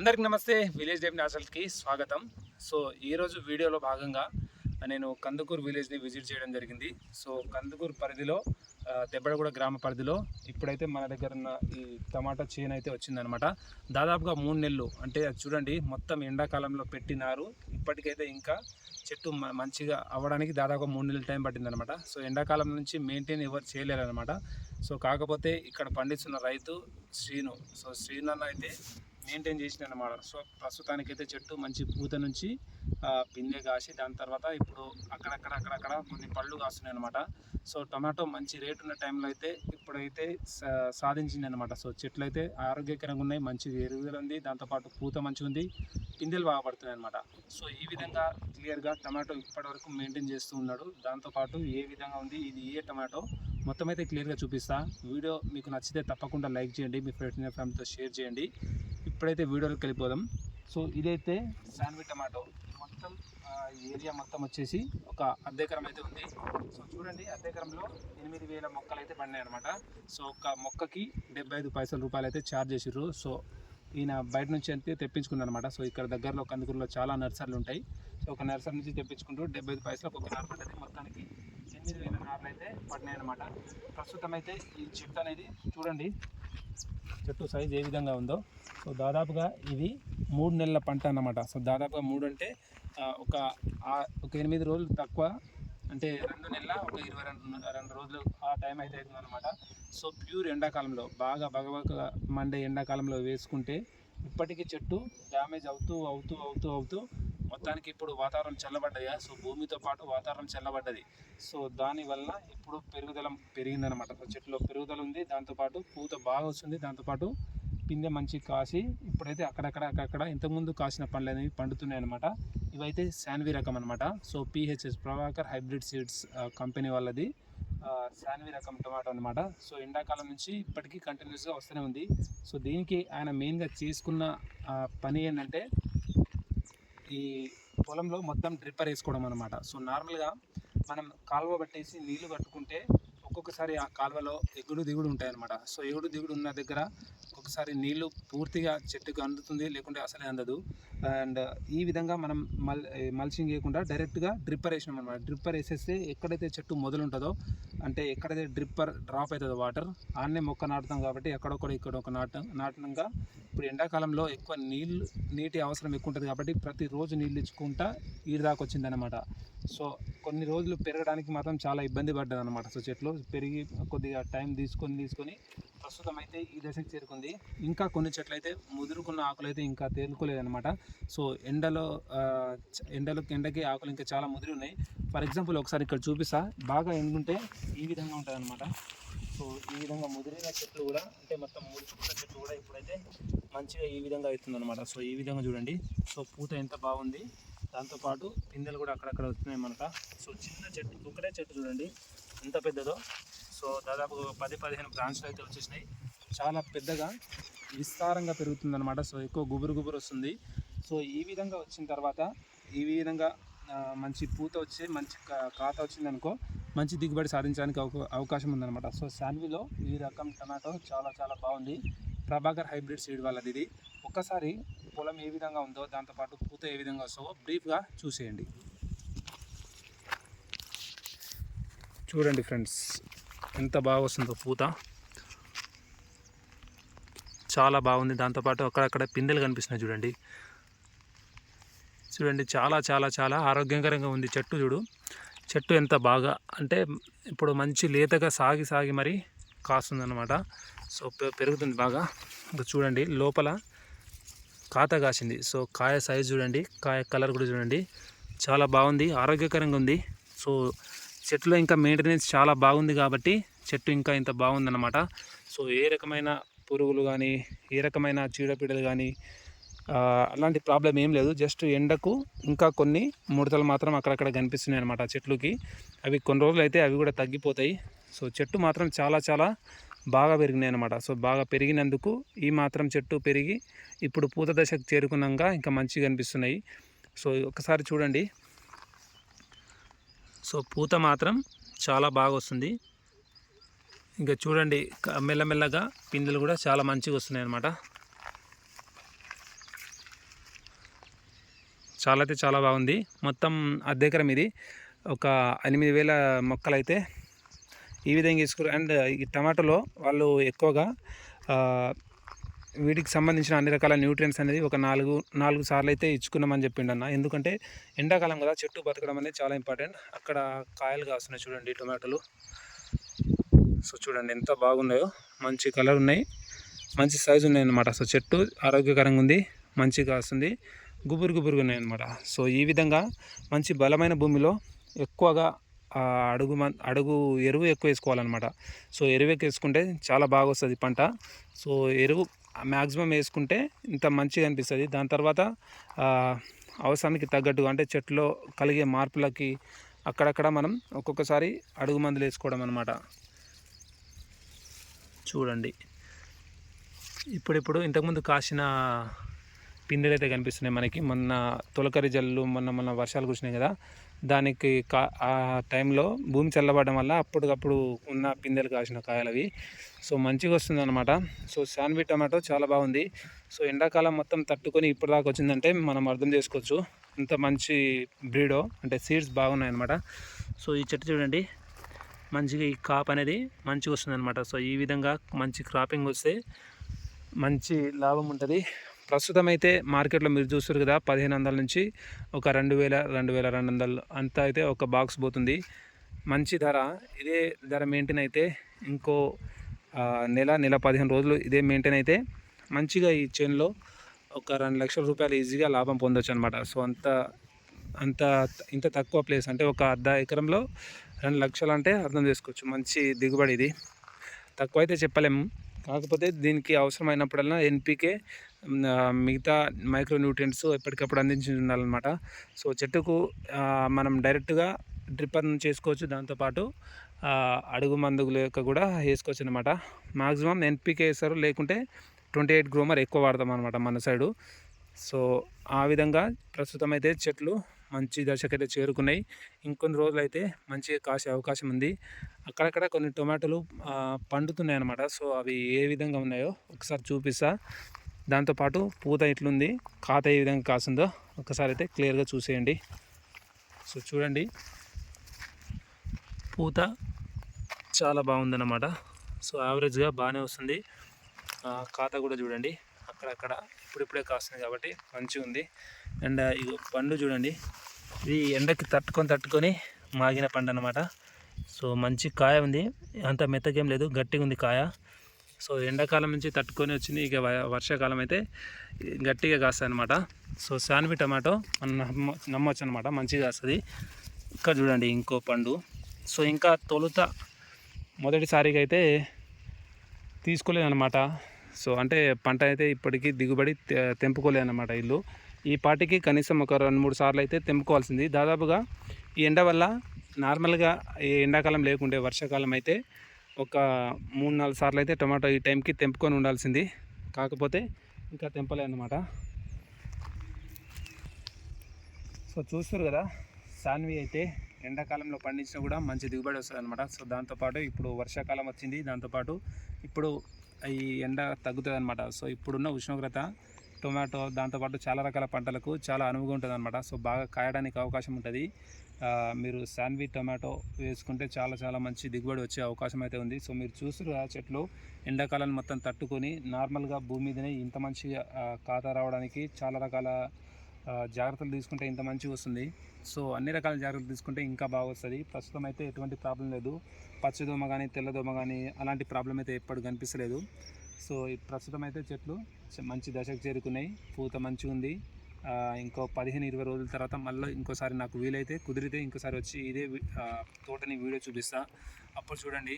అందరికి నమస్తే village them న్యాచురల్కి స్వాగతం. సో ఈరోజు వీడియోలో భాగంగా నేను కందుకూరు విలేజ్ని విజిట్ చేయడం జరిగింది. సో కందుకూరు పరిధిలో దెబ్బడగూడ గ్రామ పరిధిలో ఇప్పుడైతే మన దగ్గర ఉన్న ఈ టమాటా చేను అయితే వచ్చిందనమాట. దాదాపుగా మూడు నెలలు అంటే అది చూడండి మొత్తం ఎండాకాలంలో పెట్టినారు. ఇప్పటికైతే ఇంకా చెట్టు మ- మంచిగా అవ్వడానికి దాదాపు మూడు నెలలు టైం పట్టిందనమాట. సో ఎండాకాలం నుంచి మెయింటైన్ ఎవరు చేయలేరనమాట. సో కాకపోతే ఇక్కడ పండిస్తున్న రైతు శ్రీను. సో శ్రీను అన్న అయితే మెయింటైన్ చేసిన అనమాట సో ప్రస్తుతానికైతే చెట్టు మంచి పూత నుంచి పిందె కాసి దాని తర్వాత ఇప్పుడు అక్కడక్కడ అక్కడక్కడ కొన్ని పళ్ళు కాస్తున్నాయి అనమాట సో టమాటో మంచి రేటు ఉన్న టైంలో అయితే ఇప్పుడైతే సా- సాధించింది అనమాట సో చెట్లు అయితే ఆరోగ్యకరంగా ఉన్నాయి మంచి ఎరుగుదల ఉంది దాంతోపాటు పూత మంచిగా ఉంది పిందెలు బాగా పడుతున్నాయి అనమాట సో ఈ విధంగా క్లియర్గా టమాటో ఇప్పటివరకు మెయింటైన్ చేస్తూ ఉన్నాడు. దాంతోపాటు ఏ విధంగా ఉంది ఇది ఏ టమాటో మొత్తం అయితే క్లియర్గా చూపిస్తా. వీడియో మీకు నచ్చితే తప్పకుండా లైక్ చేయండి మీ ఫ్రెండ్స్ ఫ్యామిలీతో షేర్ చేయండి. ఇప్పుడైతే వీడియోలోకి వెళ్ళిపోదాం. సో ఇదైతే శాన్వి టమాటో. మొత్తం ఏరియా మొత్తం వచ్చేసి ఒక అద్దెకరం అయితే ఉంది. సో చూడండి అద్దెకరంలో ఎనిమిది వేల మొక్కలు అయితే పడినాయి అనమాట సో ఒక మొక్కకి డెబ్బై ఐదు పైసల రూపాయలు అయితే ఛార్జ్ చేసిర్రు. సో ఈయన బయట నుంచి అయితే తెప్పించుకున్నాను అనమాట సో ఇక్కడ దగ్గరలో కందుకూరులో చాలా నర్సరీలు ఉంటాయి. సో ఒక నర్సరీ నుంచి తెప్పించుకుంటూ డెబ్బై ఐదు పైసలకు ఒక నారు పడ్డది మొత్తానికి ఎనిమిది వేల నార్లు అయితే పడినాయి అనమాట ప్రస్తుతం అయితే ఈ చెట్టు అనేది చూడండి చెట్టు సైజ్ ఏ విధంగా ఉందో. సో దాదాపుగా ఇది మూడు నెలల పంట అన్నమాట. సో దాదాపుగా మూడు అంటే ఒక ఒక ఎనిమిది రోజులు తక్కువ అంటే రెండు నెలల ఒక ఇరవై రెండు రెండు రోజులు ఆ టైం అయితే అవుతుంది అనమాట సో ప్యూర్ ఎండాకాలంలో బాగా బగబగ మండే ఎండాకాలంలో వేసుకుంటే ఇప్పటికీ చెట్టు డ్యామేజ్ అవుతూ అవుతూ అవుతూ అవుతూ మొత్తానికి ఇప్పుడు వాతావరణం చల్లబడ్డది కదా, సో భూమితో పాటు వాతావరణం చల్లబడ్డది. సో దానివల్ల ఇప్పుడు పెరుగుదల పెరిగిందనమాట చెట్టులో పెరుగుదల ఉంది దాంతోపాటు పూత బాగా వస్తుంది దాంతోపాటు పిందె మంచి కాసి ఇప్పుడైతే అక్కడక్కడ అక్కడక్కడ ఇంతకుముందు కాసిన పండ్లు అనేవి పండుతున్నాయి అనమాట ఇవైతే శాన్వి రకం అనమాట so PHS Prabhakar hybrid seeds company వాళ్ళది. శాన్వి రకం టమాటో అనమాట సో ఎండాకాలం నుంచి ఇప్పటికీ కంటిన్యూస్గా వస్తూనే ఉంది. సో దీనికి ఆయన మెయిన్గా చేసుకున్న పని ఏంటంటే ఈ పొలంలో మొత్తం డ్రిప్పర్ వేసుకోవడం అనమాట సో నార్మల్గా మనం కాలువ పట్టేసి నీళ్ళు కట్టుకుంటే ఒక్కొక్కసారి ఆ కాలువలో ఎగుడు దిగుడు ఉంటాయనమాట సో ఎగుడు దిగుడు ఉన్న దగ్గర ఒక్కొక్కసారి నీళ్ళు పూర్తిగా చెట్టుకు అందుతుంది లేకుంటే అసలే అందదు. అండ్ ఈ విధంగా మనం మల్ మల్చింగ్ చేయకుండా డైరెక్ట్గా డ్రిప్పర్ వేసినాం అనమాట డ్రిప్పర్ వేసేస్తే ఎక్కడైతే చెట్టు మొదలు ఉంటుందో అంటే ఎక్కడైతే డ్రిప్పర్ డ్రాప్ అవుతుందో వాటర్ ఆన్నే మొక్క నాటుతాం కాబట్టి ఎక్కడొక్కడ ఇక్కడ ఒక నాట నాటనంగా ఇప్పుడు ఎండాకాలంలో ఎక్కువ నీళ్ళు నీటి అవసరం ఎక్కువ ఉంటుంది కాబట్టి ప్రతిరోజు నీళ్ళు ఇచ్చుకుంటా ఈడు దాకా వచ్చిందనమాట సో కొన్ని రోజులు పెరగడానికి మాత్రం చాలా ఇబ్బంది పడ్డది అనమాట సో చెట్లు పెరిగి కొద్దిగా టైం తీసుకొని తీసుకొని ప్రస్తుతం అయితే ఈ దశకు చేరుకుంది. ఇంకా కొన్ని చెట్లు అయితే ముదురుకున్న ఆకులు అయితే ఇంకా తేలుకోలేదన్నమాట. సో ఎండలో ఎండలో ఎండకి ఆకులు ఇంకా చాలా ముదిరి ఉన్నాయి. ఫర్ ఎగ్జాంపుల్ ఒకసారి ఇక్కడ చూపిస్తా. బాగా ఎండుంటే ఈ విధంగా ఉంటుంది అనమాట సో ఈ విధంగా ముదిరిన చెట్లు కూడా అంటే మొత్తం ముడుచుకున్న చెట్లు కూడా ఇప్పుడైతే మంచిగా ఈ విధంగా అవుతుంది అనమాట సో ఈ విధంగా చూడండి. సో పూత ఎంత బాగుంది. దాంతోపాటు పిందెలు కూడా అక్కడక్కడ వస్తున్నాయి మనక. సో చిన్న చెట్టు ఒకటే చెట్టు చూడండి. ఎంత పెద్దదో. సో దాదాపు పది పదిహేను బ్రాంచ్లు అయితే వచ్చేసినాయి. చాలా పెద్దగా విస్తారంగా పెరుగుతుందన్నమాట. సో ఎక్కువ గుబురు గుబురు వస్తుంది. సో ఈ విధంగా వచ్చిన తర్వాత ఈ విధంగా మంచి పూత వచ్చి మంచి కా- కాత వచ్చిందనుకో మంచి దిగుబడి సాధించడానికి అవకాశం ఉందన్నమాట. సో శాన్విలో ఈ రకం టమాటో చాలా చాలా బాగుంది. ప్రభాకర్ హైబ్రిడ్ సీడ్ వాళ్ళది ఇది. ఒక్కసారి పొలం ఏ విధంగా ఉందో దాంతోపాటు పూత ఏ విధంగా వస్తుందో బ్రీఫ్గా చూసేయండి. చూడండి ఫ్రెండ్స్ ఎంత బాగా వస్తుందో పూత. చాలా బాగుంది. దాంతోపాటు అక్కడక్కడ పిందెలు కనిపిస్తున్నాయి చూడండి. చూడండి చాలా చాలా చాలా ఆరోగ్యకరంగా ఉంది చెట్టు చూడు. చెట్టు ఎంత బాగా అంటే ఇప్పుడు మంచి లేతగా సాగి సాగి మరి కాస్తుందన్నమాట. సో పె- పెరుగుతుంది బాగా. ఇంకా చూడండి లోపల కాత కాసింది. సో కాయ సైజ్ చూడండి కాయ కలర్ కూడా చూడండి. చాలా బాగుంది ఆరోగ్యకరంగా ఉంది. సో చెట్టులో ఇంకా మెయింటెనెన్స్ చాలా బాగుంది కాబట్టి చెట్టు ఇంకా ఇంత బాగుందన్నమాట. సో ఏ రకమైన పురుగులు కానీ ఏ రకమైన చీడపీడలు కానీ అలాంటి ప్రాబ్లం ఏం లేదు. జస్ట్ ఎండకు ఇంకా కొన్ని ముడతలు మాత్రం అక్కడక్కడ కనిపిస్తున్నాయి అనమాట చెట్లుకి. అవి కొన్ని రోజులు అయితే అవి కూడా తగ్గిపోతాయి. సో చెట్టు మాత్రం చాలా చాలా బాగా పెరిగినాయి అనమాట సో బాగా పెరిగినందుకు ఈ మాత్రం చెట్టు పెరిగి ఇప్పుడు పూత దశకు చేరుకున్నాక ఇంకా మంచిగా కనిపిస్తున్నాయి. సో ఒకసారి చూడండి. సో పూత మాత్రం చాలా బాగా వస్తుంది. ఇంకా చూడండి మెల్లమెల్లగా పిందెలు కూడా చాలా మంచిగా వస్తున్నాయి అన్నమాట. చాలా అయితే చాలా బాగుంది. మొత్తం అద్దెకరం ఎకరం ఇది. ఒక ఎనిమిది వేల మొక్కలు అయితే ఈ విధంగా తీసుకురు అండ్ ఈ టమాటోలో వాళ్ళు ఎక్కువగా వీటికి సంబంధించిన అన్ని రకాల న్యూట్రియంట్స్ అనేది ఒక నాలుగు నాలుగు సార్లు అయితే ఇచ్చుకున్నామని చెప్పిండు అన్న ఎందుకంటే ఎండాకాలం కదా చెట్టు బతకడం అనేది చాలా ఇంపార్టెంట్ అక్కడ కాయలు కాస్తున్నాయి చూడండి టొమాటోలు. సో చూడండి ఎంత బాగున్నాయో. మంచి కలర్ ఉన్నాయి. మంచి సైజు ఉన్నాయి అన్నమాట సో చెట్టు ఆరోగ్యకరంగా ఉంది మంచిగా కాస్తుంది. గుబురు గుబురుగా ఉన్నాయి అన్నమాట సో ఈ విధంగా మంచి బలమైన భూమిలో ఎక్కువగా అడుగు మన్ అడుగు ఎరువు ఎక్కువ వేసుకోవాలన్నమాట. సో ఎరువు ఎక్కువ వేసుకుంటే చాలా బాగా వస్తుంది పంట. సో ఎరువు మ్యాక్సిమం వేసుకుంటే ఇంత మంచిగా అనిపిస్తుంది. దాని తర్వాత అవసరానికి తగ్గట్టుగా అంటే చెట్లో కలిగే మార్పులకి అక్కడక్కడ మనం ఒక్కొక్కసారి అడుగు మందులు వేసుకోవడం అనమాట చూడండి. ఇప్పుడిప్పుడు ఇంతకుముందు కాసిన పిందెలు అయితే కనిపిస్తున్నాయి మనకి. మొన్న తొలకరి జల్లు మొన్న మొన్న వర్షాలు కురిసినాయి కదా. దానికి కా ఆ టైంలో భూమి చల్లబడడం వల్ల అప్పటికప్పుడు ఉన్న పిందెలు కాసిన కాయలు అవి సో మంచిగా వస్తుంది అనమాట సో శాన్వి టమాటో చాలా బాగుంది. సో ఎండాకాలం మొత్తం తట్టుకొని ఇప్పటిదాకా వచ్చిందంటే మనం అర్థం చేసుకోవచ్చు. ఇంత మంచి బ్రీడో అంటే సీడ్స్ బాగున్నాయి అనమాట సో ఈ చెట్టు చూడండి. మంచిగా ఈ కాప్ అనేది మంచిగా వస్తుంది అనమాట సో ఈ విధంగా మంచి క్రాపింగ్ వస్తే మంచి లాభం ఉంటుంది. ప్రస్తుతం అయితే మార్కెట్లో మీరు చూస్తారు కదా పదిహేను వందల నుంచి ఒక రెండు వేల రెండు వేల రెండు వందలు అంతా అయితే ఒక బాక్స్ పోతుంది. మంచి ధర ఇదే ధర మెయింటైన్ అయితే ఇంకో నెల నెల పదిహేను రోజులు ఇదే మెయింటైన్ అయితే మంచిగా ఈ చైన్లో ఒక రెండు లక్షల రూపాయలు ఈజీగా లాభం పొందొచ్చు అనమాట సో అంత అంత ఇంత తక్కువ ప్లేస్ అంటే ఒక అర్ధ ఎకరంలో రెండు లక్షలు అంటే అర్థం చేసుకోవచ్చు. మంచి దిగుబడి ఇది. తక్కువ అయితే చెప్పలేము. కాకపోతే దీనికి అవసరమైనప్పుడల్లా ఎన్పికే మిగతా మైక్రో న్యూట్రియంట్స్ ఎప్పటికప్పుడు అందించి ఉండాలన్నమాట. సో చెట్టుకు మనం డైరెక్ట్గా డ్రిప్పర్ నుంచి వేసుకోవచ్చు. దాంతోపాటు అడుగు మందులు యొక్క కూడా వేసుకోవచ్చు అనమాట మాక్సిమం ఎన్పికే వేస్తారు. లేకుంటే ట్వంటీ ఎయిట్ గ్రోమర్ ఎక్కువ వాడతాం అనమాట మన సైడు. సో ఆ విధంగా ప్రస్తుతం అయితే చెట్లు మంచి దశకైతే చేరుకున్నాయి. ఇంకొన్ని రోజులు అయితే మంచిగా కాసే అవకాశం ఉంది. అక్కడక్కడ కొన్ని టొమాటోలు పండుతున్నాయి అన్నమాట సో అవి ఏ విధంగా ఉన్నాయో ఒకసారి చూపిస్తా. దాంతోపాటు పూత ఎట్లుంది ఖాత ఏ విధంగా కాసిందో ఒకసారి అయితే క్లియర్గా చూసేయండి. సో చూడండి. పూత చాలా బాగుందన్నమాట. సో యావరేజ్గా బాగానే వస్తుంది. ఖాతా కూడా చూడండి. అక్కడక్కడ ఇప్పుడిప్పుడే కాస్తుంది కాబట్టి మంచిగా ఉంది. అండ్ ఇది పండు చూడండి. ఇది ఎండకి తట్టుకొని తట్టుకొని మాగిన పండు అనమాట సో మంచి కాయ ఉంది. అంత మెత్తకేం లేదు గట్టిగా ఉంది కాయ. సో ఎండాకాలం నుంచి తట్టుకొని వచ్చింది. ఇక వర్షాకాలం అయితే గట్టిగా కాస్తాయి అనమాట సో శాన్వి టమాటో మనం నమ్మ నమ్మొచ్చు అనమాట మంచిగా కాస్తుంది. ఇక్కడ చూడండి ఇంకో పండు. సో ఇంకా తొలుత మొదటిసారిగా అయితే తీసుకోలేదనమాట సో అంటే పంట అయితే ఇప్పటికీ దిగుబడి తె- తెంపుకోలేదన్నమాట ఇల్లు. ఈ పాటికి కనీసం ఒక రెండు మూడు సార్లు అయితే తెంపుకోవాల్సింది. దాదాపుగా ఈ ఎండ వల్ల నార్మల్గా ఈ ఎండాకాలం లేకుండే వర్షాకాలం అయితే ఒక మూడు నాలుగు సార్లు అయితే టమాటో ఈ టైంకి తెంపుకొని ఉండాల్సింది. కాకపోతే ఇంకా తెంపలేదన్నమాట సో చూస్తారు కదా సాన్వి అయితే ఎండాకాలంలో పండించినా కూడా మంచి దిగుబడి వస్తుంది అనమాట సో దాంతోపాటు ఇప్పుడు వర్షాకాలం వచ్చింది. దాంతోపాటు ఇప్పుడు ఈ ఎండ తగ్గుతుంది అనమాట సో ఇప్పుడున్న ఉష్ణోగ్రత టొమాటో దాంతోపాటు చాలా రకాల పంటలకు చాలా అనువుగా ఉంటుంది అనమాట సో బాగా కాయడానికి అవకాశం ఉంటుంది. మీరు శాన్వి టొమాటో వేసుకుంటే చాలా చాలా మంచి దిగుబడి వచ్చే అవకాశం అయితే ఉంది. సో మీరు చూసారు ఆ చెట్లు ఎండాకాలాన్ని మొత్తం తట్టుకొని నార్మల్గా భూమి మీదనే ఇంత మంచి ఖాతా రావడానికి చాలా రకాల జాగ్రత్తలు తీసుకుంటే ఇంత మంచిగా వస్తుంది. సో అన్ని రకాల జాగ్రత్తలు తీసుకుంటే ఇంకా బాగా వస్తుంది. ప్రస్తుతం అయితే ఎటువంటి ప్రాబ్లం లేదు. పచ్చదోమ కానీ తెల్లదోమ కానీ అలాంటి ప్రాబ్లం అయితే ఎప్పుడు కనిపిస్తలేదు. సో ప్రస్తుతం అయితే చెట్లు మంచి దశకు చేరుకున్నాయి. పూత మంచిగా ఉంది. ఇంకో పదిహేను ఇరవై రోజుల తర్వాత మళ్ళీ ఇంకోసారి నాకు వీలైతే కుదిరితే ఇంకోసారి వచ్చి ఇదే తోటని వీడియో చూపిస్తా. అప్పుడు చూడండి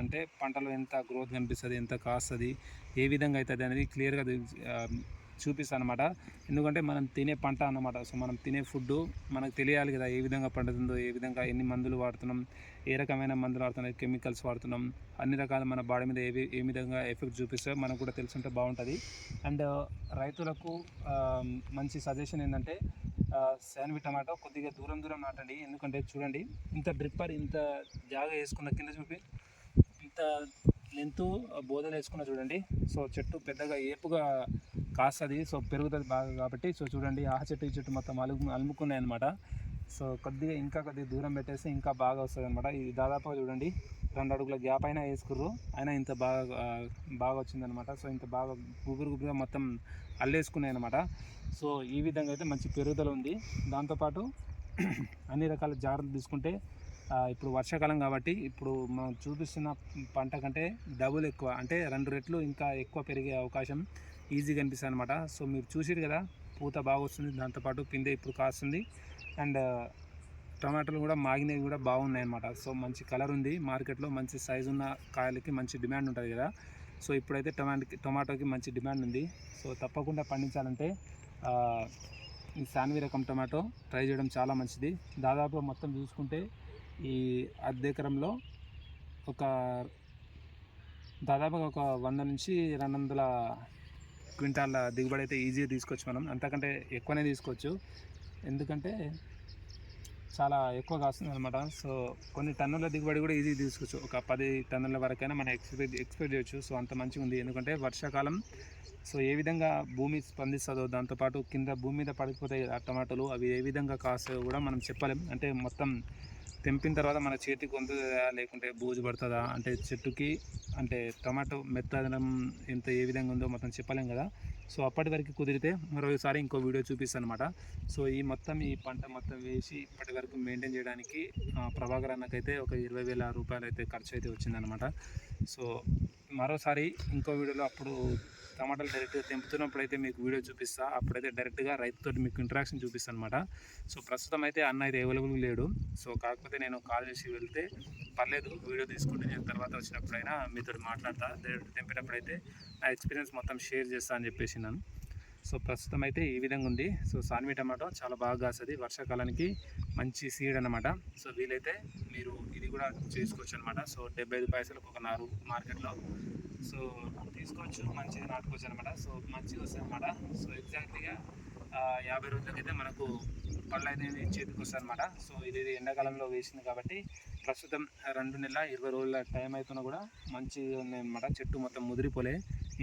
అంటే పంటలో ఎంత గ్రోత్ కనిపిస్తుంది ఎంత కాస్తుంది ఏ విధంగా అవుతుంది అనేది క్లియర్గా చూపిస్తాను అనమాట ఎందుకంటే మనం తినే పంట అన్నమాట. సో మనం తినే ఫుడ్ మనకు తెలియాలి కదా ఏ విధంగా పండుతుందో ఏ విధంగా ఎన్ని మందులు వాడుతున్నాం ఏ రకమైన మందులు వాడుతున్నాం కెమికల్స్ వాడుతున్నాం అన్ని రకాల మన బాడీ మీద ఏ ఏ విధంగా ఎఫెక్ట్ చూపిస్తే మనకు కూడా తెలుసుంటే బాగుంటుంది. అండ్ రైతులకు మంచి సజెషన్ ఏంటంటే శాన్వి టమాటో కొద్దిగా దూరం దూరం నాటండి. ఎందుకంటే చూడండి ఇంత డ్రిప్పర్ ఇంత జాగా వేసుకున్న కింద చూపి ఇంత లెంతు బోధలు వేసుకున్న చూడండి. సో చెట్టు పెద్దగా ఏపుగా కాస్తుంది. సో పెరుగుతుంది బాగా కాబట్టి సో చూడండి ఆ చెట్టు ఈ చెట్టు మొత్తం అలుగు అలుముకున్నాయి అనమాట సో కొద్దిగా ఇంకా కొద్దిగా దూరం పెట్టేస్తే ఇంకా బాగా వస్తుంది అనమాట ఇది దాదాపుగా చూడండి రెండు అడుగుల గ్యాప్ అయినా వేసుకుర్రు. అయినా ఇంత బాగా బాగా వచ్చిందనమాట సో ఇంత బాగా గుబురు గుబురుగా మొత్తం అల్లేసుకున్నాయి అనమాట సో ఈ విధంగా అయితే మంచి పెరుగుదల ఉంది. దాంతోపాటు అన్ని రకాల జాగ్రత్తలు తీసుకుంటే ఇప్పుడు వర్షాకాలం కాబట్టి ఇప్పుడు మనం చూపిస్తున్న పంట కంటే డబుల్ ఎక్కువ. అంటే రెండు రెట్లు ఇంకా ఎక్కువ పెరిగే అవకాశం ఈజీగా అనిపిస్తుంది అనమాట సో మీరు చూసిరు కదా పూత బాగా వస్తుంది దాంతోపాటు పిందె ఇప్పుడు కాస్తుంది. అండ్ టమాటాలు కూడా మాగినవి కూడా బాగున్నాయి అనమాట సో మంచి కలర్ ఉంది మార్కెట్లో మంచి సైజు ఉన్న కాయలకి మంచి డిమాండ్ ఉంటుంది కదా. సో ఇప్పుడైతే టమాటోకి టమాటోకి మంచి డిమాండ్ ఉంది. సో తప్పకుండా పండించాలంటే ఈ శాన్వి రకం టమాటో ట్రై చేయడం చాలా మంచిది. దాదాపు మొత్తం చూసుకుంటే ఈ అద్దెకరంలో ఎకరంలో ఒక దాదాపుగా ఒక వంద నుంచి రెండు వందల క్వింటాల దిగుబడి అయితే ఈజీగా తీసుకోవచ్చు మనం. అంతకంటే ఎక్కువనే తీసుకోవచ్చు. ఎందుకంటే చాలా ఎక్కువ కాస్తుంది అనమాట సో కొన్ని టన్నుల దిగుబడి కూడా ఈజీ తీసుకోవచ్చు. ఒక పది టన్నుల వరకైనా మనం ఎక్స్పెక్ట్ ఎక్స్పెక్ట్ చేయొచ్చు. సో అంత మంచిగా ఉంది. ఎందుకంటే వర్షాకాలం సో ఏ విధంగా భూమి స్పందిస్తుందో దాంతోపాటు కింద భూమి మీద పడిపోతాయి ఆ టమాటాలు అవి ఏ విధంగా కాస్తాయో కూడా మనం చెప్పలేం. అంటే మొత్తం తెంపిన తర్వాత మన చేతికి వందుతుందా లేకుంటే బూజు పడుతుందా? అంటే చెట్టుకి అంటే టమాటో మెత్తదనం ఎంత ఏ విధంగా ఉందో మొత్తం చెప్పలేం కదా. సో అప్పటి వరకు కుదిరితే మరోసారి ఇంకో వీడియో చూపిస్తాను అనమాట సో ఈ మొత్తం ఈ పంట మొత్తం వేసి ఇప్పటి వరకు మెయింటైన్ చేయడానికి ప్రభాకర్ అన్నకైతే ఒక ఇరవై వేల రూపాయలు అయితే ఖర్చు అయితే వచ్చిందనమాట సో మరోసారి ఇంకో వీడియోలో అప్పుడు టమాటాలు డైరెక్ట్గా తెంపుతున్నప్పుడు అయితే మీకు వీడియో చూపిస్తా. అప్పుడైతే డైరెక్ట్గా రైతుతో మీకు ఇంటరాక్షన్ చూపిస్తాను అనమాట సో ప్రస్తుతం అయితే అన్న అయితే అవైలబుల్ లేడు. సో కాకపోతే నేను కాల్ చేసి వెళ్తే పర్లేదు వీడియో తీసుకుంటే నేను తర్వాత వచ్చినప్పుడైనా మీతో మాట్లాడతా. డైరెక్ట్ తెంపేటప్పుడు అయితే నా ఎక్స్పీరియన్స్ మొత్తం షేర్ చేస్తా అని చెప్పేసి నన్ను సో ప్రస్తుతం అయితే ఈ విధంగా ఉంది. సో సాన్వి టమాటో చాలా బాగా కాస్తుంది. వర్షాకాలానికి మంచి సీడ్ అనమాట సో వీలైతే మీరు ఇది కూడా చేసుకోవచ్చు అనమాట సో డెబ్బై ఐదు పైసలకు ఒక నారు మార్కెట్లో. సో తీసుకోవచ్చు. మంచిది నాటుకోవచ్చు అనమాట సో మంచిగా వస్తుంది అనమాట సో ఎగ్జాక్ట్లీగా యాభై రోజులకైతే మనకు పళ్ళు అనేది చేతికి వస్తుంది అనమాట సో ఇది ఎండాకాలంలో వేసింది కాబట్టి ప్రస్తుతం రెండు నెలల ఇరవై రోజుల టైం అవుతున్నా కూడా మంచిగా ఉంది అనమాట చెట్టు మొత్తం ముదిరిపోలే.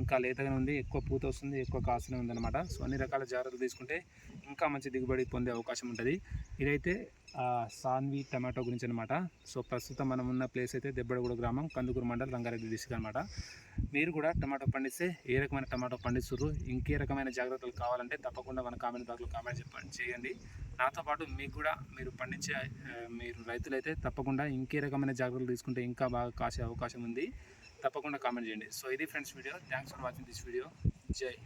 ఇంకా లేతగానే ఉంది ఎక్కువ పూత వస్తుంది ఎక్కువ కాసునే ఉందన్నమాట. సో అన్ని రకాల జాగ్రత్తలు తీసుకుంటే ఇంకా మంచి దిగుబడి పొందే అవకాశం ఉంటుంది. ఇదైతే సాన్వి టమాటో గురించి అనమాట సో ప్రస్తుతం మనం ఉన్న ప్లేస్ అయితే దెబ్బడగూడ గ్రామం కందుకూరు మండలం రంగారెడ్డి డిస్ట్రిక్ట్ అనమాట మీరు కూడా టమాటో పండిస్తే ఏ రకమైన టమాటో పండిస్తున్నారు ఇంకే రకమైన జాగ్రత్తలు కావాలంటే తప్పకుండా మన కామెంట్ బాక్లో కామెంట్ చెప్పండి చేయండి. నాతో పాటు మీకు కూడా మీరు పండించే మీరు రైతులైతే తప్పకుండా ఇంకే రకమైన జాగ్రత్తలు తీసుకుంటే ఇంకా బాగా కాసే అవకాశం ఉంది. తప్పకుండా కామెంట్ చేయండి. సో ఇది friends video. Thanks for watching this video జై